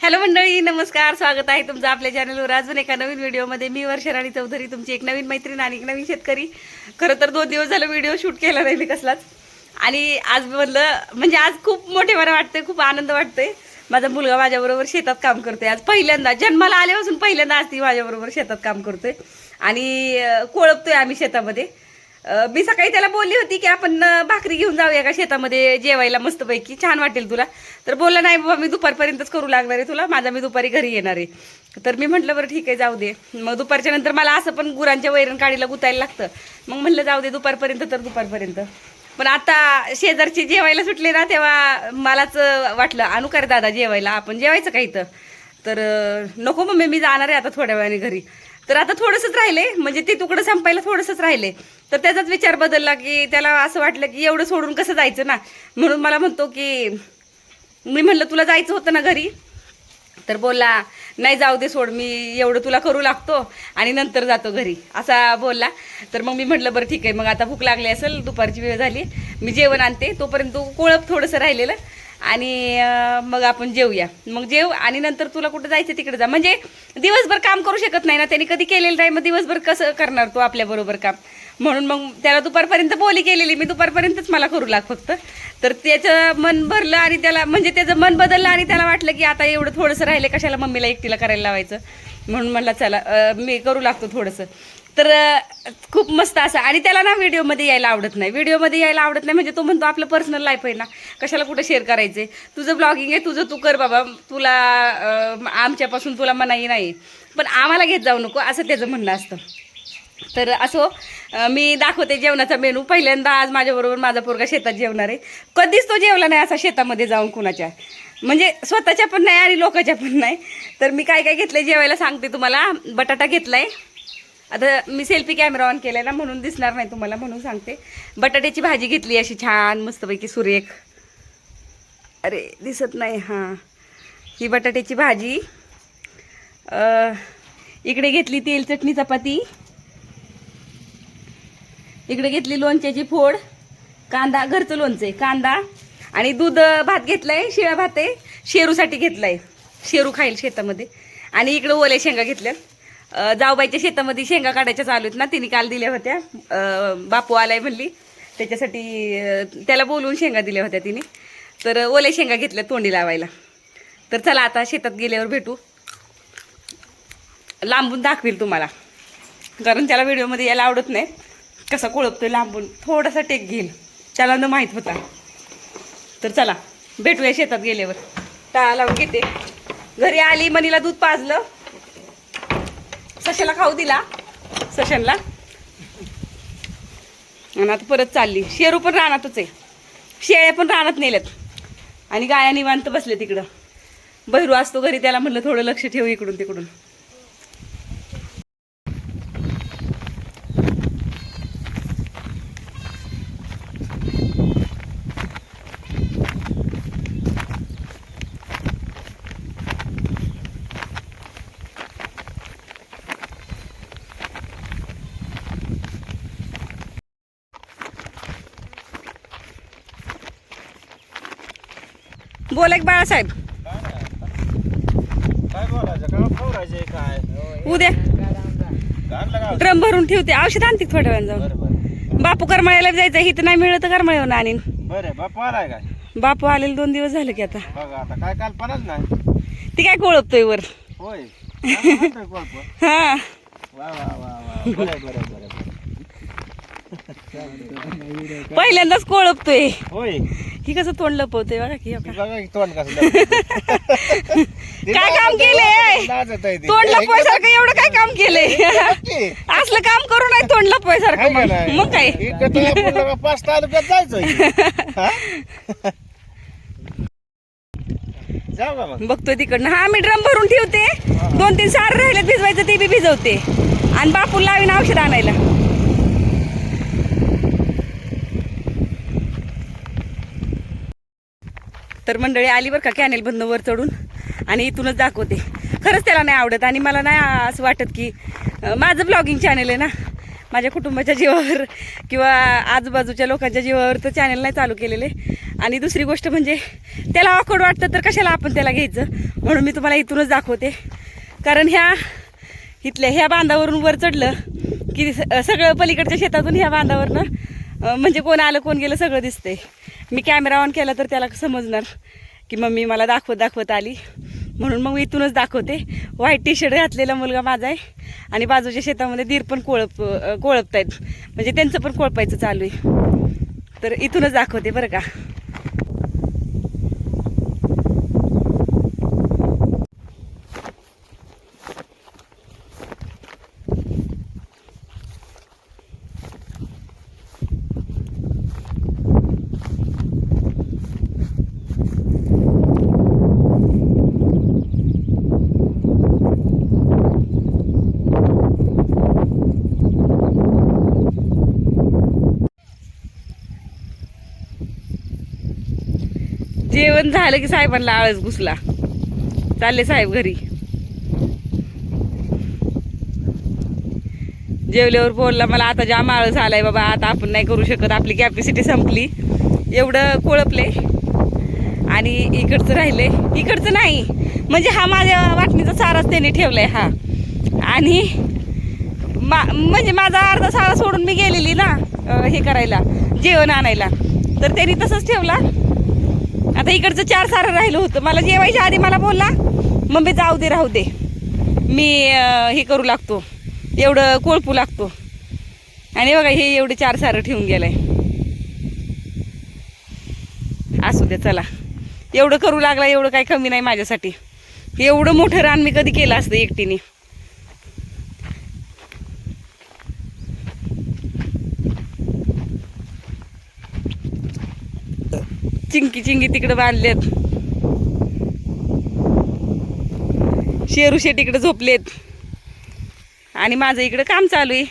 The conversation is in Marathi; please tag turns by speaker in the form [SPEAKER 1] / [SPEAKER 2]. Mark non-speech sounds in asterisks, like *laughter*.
[SPEAKER 1] हॅलो मंडळी नमस्कार स्वागत आहे तुमचं आपल्या चॅनलवर अजून एका नवीन व्हिडिओमध्ये मी वर्षराणी चौधरी तुमची एक नवीन मैत्रीण आणि एक नवीन शेतकरी. खरं तर दोन दिवस झालं व्हिडिओ शूट केला नाही मी कसलाच. आणि आज म्हणलं म्हणजे आज खूप मोठेपणा वाटतंय खूप आनंद वाटतोय. माझा मुलगा माझ्याबरोबर शेतात काम करतोय. आज पहिल्यांदा जन्माला आल्यापासून पहिल्यांदा आज ती माझ्याबरोबर शेतात काम करतोय. आणि कोळपतोय आम्ही शेतामध्ये. मी सकाळी त्याला बोलली होती की आपण भाकरी घेऊन जाऊया का शेतामध्ये? जेवायला मस्तपैकी. छान वाटेल तुला. तर बोलला नाही बाबा मी दुपारपर्यंतच करू लागणार आहे तुला. माझा मी दुपारी घरी येणार आहे. तर मी म्हटलं बरं ठीक आहे जाऊ दे. मग दुपारच्या नंतर मला असं पण गुरांच्या वैरण काढीला गुतायला लागतं. मग म्हणलं जाऊ दे दुपारपर्यंत तर दुपारपर्यंत. पण आता शेजारचे जेवायला सुटले ना तेव्हा मलाच वाटलं आणू दादा जेवायला? आपण जेवायचं का इथं? तर नको मम्मी मी जाणार आहे आता थोड्या वेळाने घरी. तर आता थोडंसंच राहिले. म्हणजे ते तुकडं संपायला थोडंसंच राहिले. तर त्याचाच विचार बदलला की त्याला असं वाटलं की एवढं सोडून कसं जायचं ना? म्हणून मला म्हणतो की मी म्हणलं तुला जायचं होतं ना घरी? तर बोलला नाही जाऊ दे सोड. मी एवढं तुला करू लागतो आणि नंतर जातो घरी. असा बोलला. तर मग मी म्हटलं बरं ठीक आहे. मग आता भूक लागली असेल दुपारची वेळ झाली. मी जेवण आणते. तोपर्यंत कोळप थोडंसं राहिलेलं. आणि मग आपण जेवूया मग जेव आणि नंतर तुला कुठं जायचं तिकडे जा. म्हणजे दिवसभर काम करू शकत नाही ना त्यांनी कधी केलेलं नाही मग दिवसभर कसं करणार तू आपल्याबरोबर काम? म्हणून मग त्याला दुपारपर्यंत बोली केलेली. मी दुपारपर्यंतच मला करू लाग फक्त. तर त्याचं मन भरलं आणि त्याला म्हणजे त्याचं मन बदललं आणि त्याला वाटलं की आता एवढं थोडंसं राहिलं कशाला मम्मीला एकटीला करायला लावायचं? म्हणून म्हणला चला मी करू लागतो थोडंसं. तर खूप मस्त असं आणि त्याला ना व्हिडिओमध्ये यायला आवडत नाही. व्हिडिओमध्ये यायला आवडत नाही म्हणजे तो म्हणतो आपलं पर्सनल लाईफ आहे ना कशाला कुठं शेअर करायचं तुझं ब्लॉगिंग आहे तुझं तू कर बाबा तुला आमच्यापासून तुला मनाई नाही. पण आम्हाला घेत जाऊ नको असं त्याचं म्हणणं असतं. तर असो हो, मी दाखवते जेवणाचा मेनू पहिल्यांदा आज माझ्याबरोबर माझा पोरगा शेतात जेवणार आहे. कधीच तो जेवला नाही असा शेतामध्ये जाऊन कुणाच्या. म्हणजे स्वतःच्या पण नाही आणि लोकांच्या पण नाही. तर मी काय काय घेतलंय जेवायला सांगते तुम्हाला. बटाटा घेतलाय. आता मी सेल्फी कॅमेरा ऑन केलाय ना म्हणून दिसणार नाही तुम्हाला म्हणून सांगते. बटाट्याची भाजी घेतली अशी छान मस्तपैकी सुरेख. अरे दिसत नाही हां. ही बटाट्याची भाजी. इकडे घेतली तेल चटणी चपाती. इकडे घेतली लोणच्याची फोड. कांदा घरचं लोणचं आहे. कांदा. आणि दूध भात घेतलाय शिळा भात आहे. शेरूसाठी घेतलाय. शेरू खाईल शेतामध्ये. आणि इकडे ओल्या शेंगा घेतल्या. जाऊबाईच्या शेतामध्ये शेंगा काढायच्या चालू आहेत ना तिने काल दिल्या होत्या. बापू आलाय म्हणली. त्याच्यासाठी त्याला बोलवून शेंगा दिल्या होत्या तिने. तर ओल्या शेंगा घेतल्या तोंडी लावायला. तर चला आता शेतात गेल्यावर भेटू. लांबून दाखवील तुम्हाला. कारण त्याला व्हिडिओमध्ये यायला आवडत नाही. कसा कोळपतोय लांबून. थोडासा टेक घेईल. त्याला न माहीत होता. तर चला भेटूया शेतात गेल्यावर. टाळा लावून घेते. घरी आली मनीला दूध पाजलं. सशाला खाऊ दिला. सशनला आणि आता परत चालली. शेरू पण रानातच आहे. शेळ्या पण रानात नेल्यात. आणि गाया निवांत बसले तिकडं. बहिरू असतो घरी त्याला म्हणलं थोडं लक्ष ठेवू इकडून तिकडून. बोला बाळासाहेब.
[SPEAKER 2] काय बोलायचं? का फवारायचंय काय?
[SPEAKER 1] उद्या ड्रम भरून ठेवते. औषध आणते थोड्या वेळानं जाऊन.
[SPEAKER 2] बरं बरं.
[SPEAKER 1] बापू करमाळ्याला जायचं इथं नाही मिळलं तर करमाळ्यावर आणीन.
[SPEAKER 2] बरं बापू आलाय काय?
[SPEAKER 1] बापू आलेले दोन दिवस झाले की आता.
[SPEAKER 2] काय कल्पनाच नाही.
[SPEAKER 1] ती काय कोळपतोय वर.
[SPEAKER 2] होय.
[SPEAKER 1] हा. पहिल्यांदाच कोळपतोय.
[SPEAKER 2] होय.
[SPEAKER 1] ही कसं तोंड लपवतोय बघा की का.
[SPEAKER 2] बघा की तोंड कसं *laughs* लपवतं. ती
[SPEAKER 1] काय
[SPEAKER 2] लाजत
[SPEAKER 1] काम
[SPEAKER 2] आहे,
[SPEAKER 1] केलंय?
[SPEAKER 2] आहे ती.
[SPEAKER 1] तोंड लपवायसारखं एवढं काय काम केलंय?
[SPEAKER 2] की.
[SPEAKER 1] असलं काम करू नाही तोंड लपवायसारखं
[SPEAKER 2] हाय का
[SPEAKER 1] मग काय?
[SPEAKER 2] इकडं तर आपण लगा पाच तालुक्यात जायचं हा? जाऊ का मग?
[SPEAKER 1] बघतोय तिकडनं. हा मी ड्रम भरून ठेवते. दोन तीन सार राहिले भिजवायचं ते बी भिजवते. आणि बापू लावीन औषध आणायला. तर मंडळी आली बरं का कॅनेल बंद वर चढून. आणि इथूनच दाखवते. खरंच त्याला नाही आवडत आणि मला नाही असं वाटत की माझं ब्लॉगिंग चॅनल आहे ना. माझ्या कुटुंबाच्या जीवावर किंवा आजूबाजूच्या लोकांच्या जीवावर तर चॅनल नाही चालू केलेले. आणि दुसरी गोष्ट म्हणजे त्याला ऑकड वाटतं तर कशाला आपण त्याला घ्यायचं? म्हणून मी तुम्हाला इथूनच दाखवते. कारण ह्या इथल्या ह्या बांधावरून वर चढलं की स- सगळं पलीकडच्या शेतातून ह्या बांधावरनं म्हणजे कोण आलं कोण गेलं सगळं दिसतंय. मी कॅमेरा ऑन केला तर त्याला समजणार की मम्मी मला दाखवत दाखवत आली. म्हणून मग मी इथूनच दाखवते. व्हाईट टी शर्ट घातलेला मुलगा माझा आहे. आणि बाजूच्या शेतामध्ये दीर पण कोळप कोळपत आहेत म्हणजे त्यांचं पण कोळपायचं चालू आहे. तर इथूनच दाखवते बरं का. जेवण झालं की साहेबांना आळस घुसला. चालले साहेब घरी. जेवल्यावर बोलला मला आता जाम आळस आलाय बाबा आता आपण नाही करू शकत आपली कॅपॅसिटी संपली. एवढं कोळपले. आणि इकडचं राहिले इकडचं नाही. म्हणजे हा माझ्या वाटणीचा साराच त्याने ठेवलाय हा. आणि मा म्हणजे माझा अर्धा सारा सोडून मी गेलेली ना हे करायला जेवण आणायला. तर त्यांनी तसंच ठेवला. आता इकडचं चार सारं राहिलं होतं. मला जेवायच्या आधी मला बोलला मम्मी जाऊ दे राहू दे. मी हे करू लागतो. एवढं कोळपू लागतो. आणि बघा हे एवढे चार सारं ठेवून गेलंय. असू दे चला. एवढं करू लागला एवढं काही कमी नाही माझ्यासाठी. एवढं मोठं रान मी कधी केलं असतं एकटीने. चिंकी चिंकी तिकडे बांधलेत. शेरू शेट इकडे झोपलेत. आणि माझं इकडं काम चालू आहे.